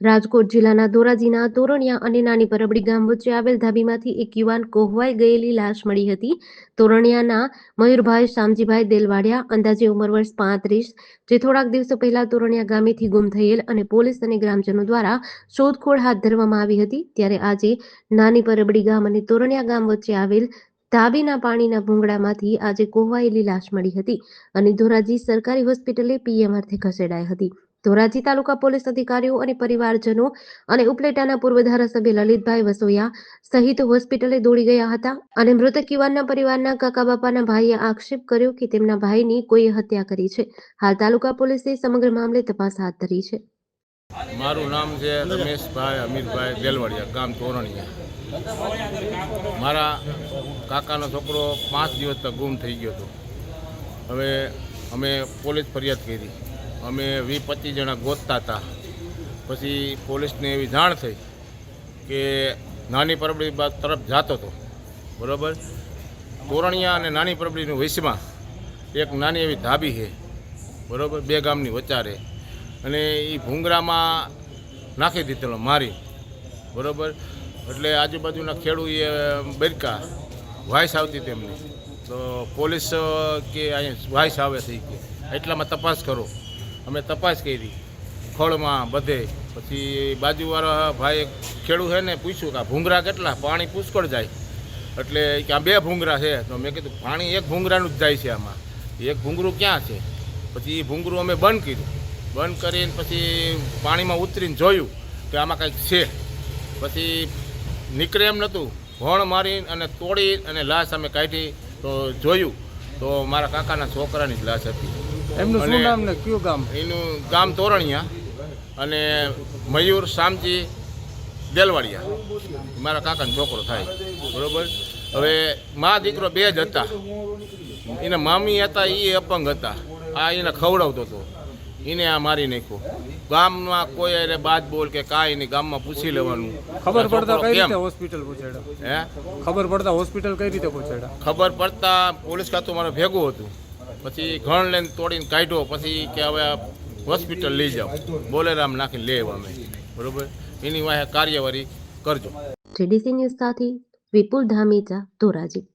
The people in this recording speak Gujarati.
રાજકોટ જિલ્લાના ધોરાજીના તોરણિયા અને નાની પરબડી ગામ વચ્ચે આવેલ ધાબીમાંથી એક યુવાન કોહવાઈ ગયેલી લાશ મળી હતી. તોરણિયાના મયુરભાઈ, શામજીભાઈ દેલવાડિયા, અંદાજે ઉંમર વર્ષ પાંત્રીસ, જે થોડાક દિવસો પહેલા તોરણિયા ગામેથી ગુમ થયેલ અને પોલીસ અને ગ્રામજનો દ્વારા શોધખોળ હાથ ધરવામાં આવી હતી. ત્યારે આજે નાની પરબડી ગામ અને તોરણિયા ગામ વચ્ચે આવેલ ધાબીના પાણીના ભૂંગળામાંથી આજે કોહવાયેલી લાશ મળી હતી અને ધોરાજી સરકારી હોસ્પિટલે પીએમ અર્થે ખસેડાઈ હતી. ધોરાજી તાલુકા પોલીસ અધિકારીઓ અને પરિવારજનો અને ઉપલેટાના પૂર્વ ધારાસભ્ય લલિતભાઈ વસોયા સહિત હોસ્પિટલે દોડી ગયા હતા અને મૃતક યુવાનના પરિવારના કાકા બાપાના ભાઈએ આક્ષેપ કર્યો કે તેમના ભાઈની કોઈએ હત્યા કરી છે. હાલ તાલુકા પોલીસે સમગ્ર મામલે તપાસ હાથ ધરી છે. મારું નામ છે રમેશભાઈ અમીરભાઈ બેલવાડિયા ગામ તોરણિયા મારા કાકાનો છોકરો પાંચ દિવસ તક ગુમ થઈ ગયો હતો. હવે અમે પોલીસ ફરિયાદ કરી. અમે વીસ પચીસ જણા ગોતતા હતા. પછી પોલીસને એવી જાણ થઈ કે નાની પરબડી તરફ જતો હતો. બરાબર? તોરણિયા અને નાની પરબડીનું વૈશમાં એક નાની એવી ધાબી છે. બરાબર? બે ગામની વચારે અને એ ભૂંગરામાં નાખી દીધેલો, મારી. બરાબર? એટલે આજુબાજુના ખેડૂએ બરકા, વાઇસ આવતી તેમની. તો પોલીસ કે અહીંયા વાઇસ આવે છે કે, એટલામાં તપાસ કરો. અમે તપાસ કરી. ખળમાં બધે. પછી બાજુવાળા ભાઈ ખેડૂત છે ને પૂછ્યું કે આ ભૂંગરા કેટલા? પાણી પુષ્કળ જાય. એટલે કે આ બે ભૂંગરા છે. તો મેં કીધું, પાણી એક ભૂંગરાનું જ જાય છે આમાં. એક ભૂંગરું ક્યાં છે? પછી એ ભૂંગરું અમે બંધ કર્યું. બંધ કરીને પછી પાણીમાં ઉતરીને જોયું કે આમાં કંઈક છે. પછી નીકળે એમ નહોતું. ભણ મારી અને તોડી અને લાશ અમે કાઢી તો જોયું. તો મારા કાકાના છોકરાની જ લાશ હતી. એમનું શું નામ ને કયું ગામ? એનું ગામ તોરણિયા અને મયુર શામજી દેલવાડિયા. મારા કાકાનો છોકરો થાય. બરોબર? હવે મા દીકરો બે જ હતા. એના મામી હતા એ અપંગ હતા. આ એને ખવડાવતો હતો. એને આ મારી નાખ્યો. ગામમાં કોઈ અરે બાદ બોલ કે કાંઈ નહીં ગામમાં પૂછી લેવાનું. ખબર પડતા કઈ રીતે હોસ્પિટલ પહોંચાડ્યા? હે? ખબર પડતા હોસ્પિટલ કઈ રીતે પહોંચાડ્યા? ખબર પડતા પોલીસ ખાતું મારે ભેગું હતું. પછી ઘણ લઈને તોડીને કાઢ્યો. પછી કે હવે હોસ્પિટલ લઈ જાઓ. બોલેરામ નાખીને લે અમે. બરોબર? એની વાહે કાર્યવાહી કરજો. જેડીસી ન્યૂઝ સાથે વિપુલ ધામીચા ધોરાજી.